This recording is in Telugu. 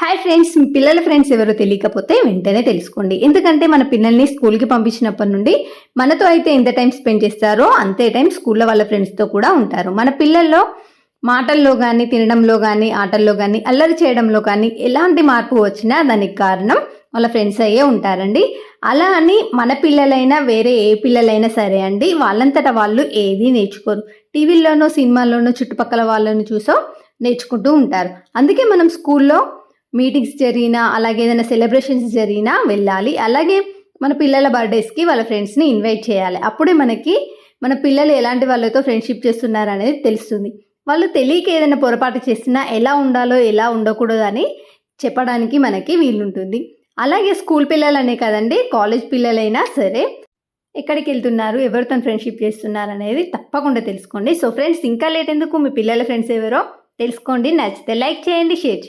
హాయ్ ఫ్రెండ్స్ మీ పిల్లల ఫ్రెండ్స్ ఎవరో తెలియకపోతే వెంటనే తెలుసుకోండి. ఎందుకంటే మన పిల్లల్ని స్కూల్కి పంపించినప్పటి నుండి మనతో అయితే ఎంత టైం స్పెండ్ చేస్తారో అంతే టైం స్కూల్లో వాళ్ళ ఫ్రెండ్స్తో కూడా ఉంటారు. మన పిల్లల్లో మాటల్లో కానీ తినడంలో కానీ ఆటల్లో కానీ అల్లరి చేయడంలో కానీ ఎలాంటి మార్పు వచ్చినా దానికి కారణం వాళ్ళ ఫ్రెండ్స్ అయ్యే ఉంటారండి. అలా అని మన పిల్లలైనా వేరే ఏ పిల్లలైనా సరే అండి వాళ్ళంతట వాళ్ళు ఏది నేర్చుకోరు. టీవీల్లోనో సినిమాల్లోనో చుట్టుపక్కల వాళ్ళను చూసో నేర్చుకుంటూ ఉంటారు. అందుకే మనం స్కూల్లో మీటింగ్స్ జరిగినా అలాగే ఏదైనా సెలబ్రేషన్స్ జరిగినా వెళ్ళాలి. అలాగే మన పిల్లల బర్త్డేస్కి వాళ్ళ ఫ్రెండ్స్ని ఇన్వైట్ చేయాలి. అప్పుడే మనకి మన పిల్లలు ఎలాంటి వాళ్ళతో ఫ్రెండ్షిప్ చేస్తున్నారు అనేది తెలుస్తుంది. వాళ్ళు తెలియక ఏదైనా పొరపాటు చేసినా ఎలా ఉండాలో ఎలా ఉండకూడదు అని చెప్పడానికి మనకి వీలుంటుంది. అలాగే స్కూల్ పిల్లలనే కదండి కాలేజ్ పిల్లలైనా సరే ఎక్కడికి వెళ్తున్నారు ఎవరితో ఫ్రెండ్షిప్ చేస్తున్నారు అనేది తప్పకుండా తెలుసుకోండి. సో ఫ్రెండ్స్ ఇంకా లేట్ ఎందుకు? మీ పిల్లల ఫ్రెండ్స్ ఎవరో తెలుసుకోండి. నచ్చితే లైక్ చేయండి షేర్ చేయండి.